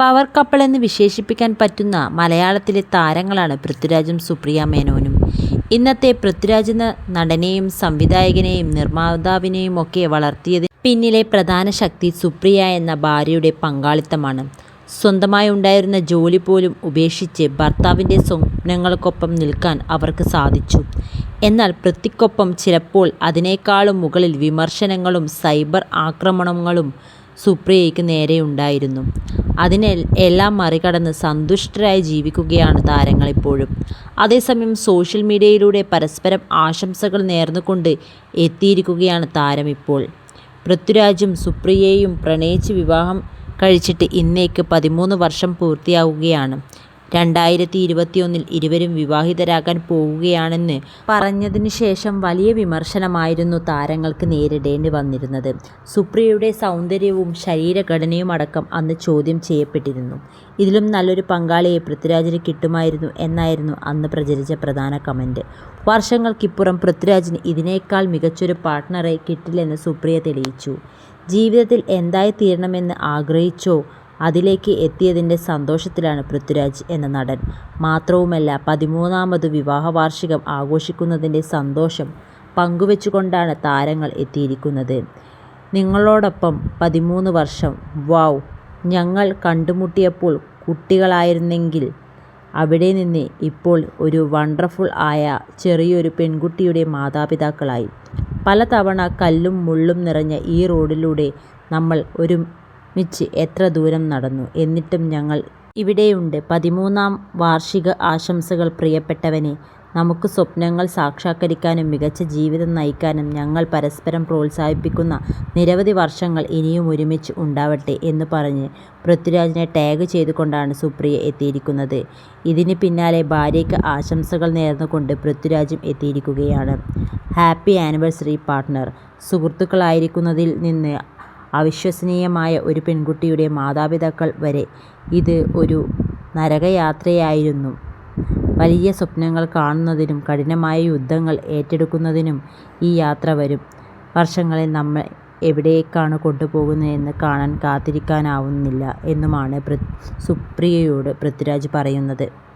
Power couple എന്ന് വിശേഷിപ്പിക്കാൻ പറ്റുന്ന മലയാളത്തിലെ താരങ്ങളാണ് പൃഥ്വിരാജും സുപ്രിയ മേനോനും. ഇന്നത്തെ പൃഥ്വിരാജ് എന്ന നടനെയും സംവിധായകനെയും നിർമ്മാതാവിനെയും ഒക്കെ വളർത്തിയതിന് പിന്നിലെ പ്രധാന ശക്തി സുപ്രിയ എന്ന ഭാര്യയുടെ പങ്കാളിത്തമാണ്. സ്വന്തമായി ഉണ്ടായിരുന്ന ജോലി പോലും ഉപേക്ഷിച്ച് ഭർത്താവിന്റെ സ്വപ്നങ്ങൾക്കൊപ്പം നിൽക്കാൻ അവർക്ക് സാധിച്ചു. എന്നാൽ പൃഥ്വിക്കൊപ്പം ചിലപ്പോൾ അതിനേക്കാളും മുകളിൽ വിമർശനങ്ങളും സൈബർ ആക്രമണങ്ങളും സുപ്രിയയ്ക്ക് നേരെയുണ്ടായിരുന്നു. അതിനെ എല്ലാം മറികടന്ന് സന്തുഷ്ടരായി ജീവിക്കുകയാണ് താരങ്ങൾ ഇപ്പോഴും അതേസമയം സോഷ്യൽ മീഡിയയിലൂടെ പരസ്പരം ആശംസകൾ നേർന്നുകൊണ്ട് എത്തിയിരിക്കുകയാണ് താരം ഇപ്പോൾ പൃഥ്വിരാജും സുപ്രിയയും പ്രണയിച്ച് വിവാഹം കഴിച്ചിട്ട് ഇന്നേക്ക് പതിമൂന്ന് വർഷം പൂർത്തിയാകുകയാണ്. രണ്ടായിരത്തി ഇരുപത്തിയൊന്നിൽ ഇരുവരും വിവാഹിതരാകാൻ പോവുകയാണെന്ന് പറഞ്ഞതിന് ശേഷം വലിയ വിമർശനമായിരുന്നു താരങ്ങൾക്ക് നേരിടേണ്ടി വന്നിരുന്നത്. സുപ്രിയയുടെ സൗന്ദര്യവും ശരീരഘടനയും അടക്കം അന്ന് ചോദ്യം ചെയ്യപ്പെട്ടിരുന്നു. ഇതിലും നല്ലൊരു പങ്കാളിയെ പൃഥ്വിരാജിന് കിട്ടുമായിരുന്നു എന്നായിരുന്നു അന്ന് പ്രചരിച്ച പ്രധാന കമന്റ് വർഷങ്ങൾക്കിപ്പുറം പൃഥ്വിരാജിന് ഇതിനേക്കാൾ മികച്ചൊരു പാർട്ട്ണറെ കിട്ടില്ലെന്ന് സുപ്രിയ തെളിയിച്ചു. ജീവിതത്തിൽ എന്തായി തീരണമെന്ന് ആഗ്രഹിച്ചോ അതിലേക്ക് എത്തിയതിന്റെ സന്തോഷത്തിലാണ് പൃഥ്വിരാജ് എന്ന നടൻ. മാത്രവുമല്ല പതിമൂന്നാമത് വിവാഹവാർഷികം ആഘോഷിക്കുന്നതിന്റെ സന്തോഷം പങ്കുവെച്ചുകൊണ്ടാണ് താരങ്ങൾ എത്തിയിരിക്കുന്നത്. നിങ്ങളോടൊപ്പം പതിമൂന്ന് വർഷം വൗ ഞങ്ങൾ കണ്ടുമുട്ടിയപ്പോൾ കുട്ടികളായിരുന്നെങ്കിൽ അവിടെ നിന്ന് ഇപ്പോൾ ഒരു വണ്ടർഫുൾ ആയ ചെറിയൊരു പെൺകുട്ടിയുടെ മാതാപിതാക്കളായി. പലതവണ കല്ലും മുള്ളും നിറഞ്ഞ ഈ റോഡിലൂടെ നമ്മൾ ഒരുമിച്ച് എത്ര ദൂരം നടന്നു. എന്നിട്ടും ഞങ്ങൾ ഇവിടെയുണ്ട്. പതിമൂന്നാം വാർഷിക ആശംസകൾ പ്രിയപ്പെട്ടവനെ. നമുക്ക് സ്വപ്നങ്ങൾ സാക്ഷാത്കരിക്കാനും മികച്ച ജീവിതം നയിക്കാനും ഞങ്ങൾ പരസ്പരം പ്രോത്സാഹിപ്പിക്കുന്ന നിരവധി വർഷങ്ങൾ ഇനിയും ഒരുമിച്ച് ഉണ്ടാവട്ടെ എന്ന് പറഞ്ഞ് പൃഥ്വിരാജിനെ ടാഗ് ചെയ്തുകൊണ്ടാണ് സുപ്രിയ എത്തിയിരിക്കുന്നത്. ഇതിന് പിന്നാലെ ഭാര്യയ്ക്ക് ആശംസകൾ നേർന്നുകൊണ്ട് പൃഥ്വിരാജും എത്തിയിരിക്കുകയാണ്. Happy anniversary partner. സുഹൃത്തുക്കളായിരിക്കുന്നതിൽ നിന്ന് അവിശ്വസനീയമായ ഒരു പെൺകുട്ടിയുടെ മാതാപിതാക്കൾ വരെ ഇത് ഒരു നരകയാത്രയായിരുന്നു. വലിയ സ്വപ്നങ്ങൾ കാണുന്നതിനും കഠിനമായ യുദ്ധങ്ങൾ ഏറ്റെടുക്കുന്നതിനും ഈ യാത്ര വരും വർഷങ്ങളിൽ നമ്മെ എവിടേക്കാണ് കൊണ്ടുപോകുന്നതെന്ന് കാണാൻ കാത്തിരിക്കാനാവുന്നില്ല എന്നുമാണ് സുപ്രിയയോട് പൃഥ്വിരാജ് പറയുന്നത്.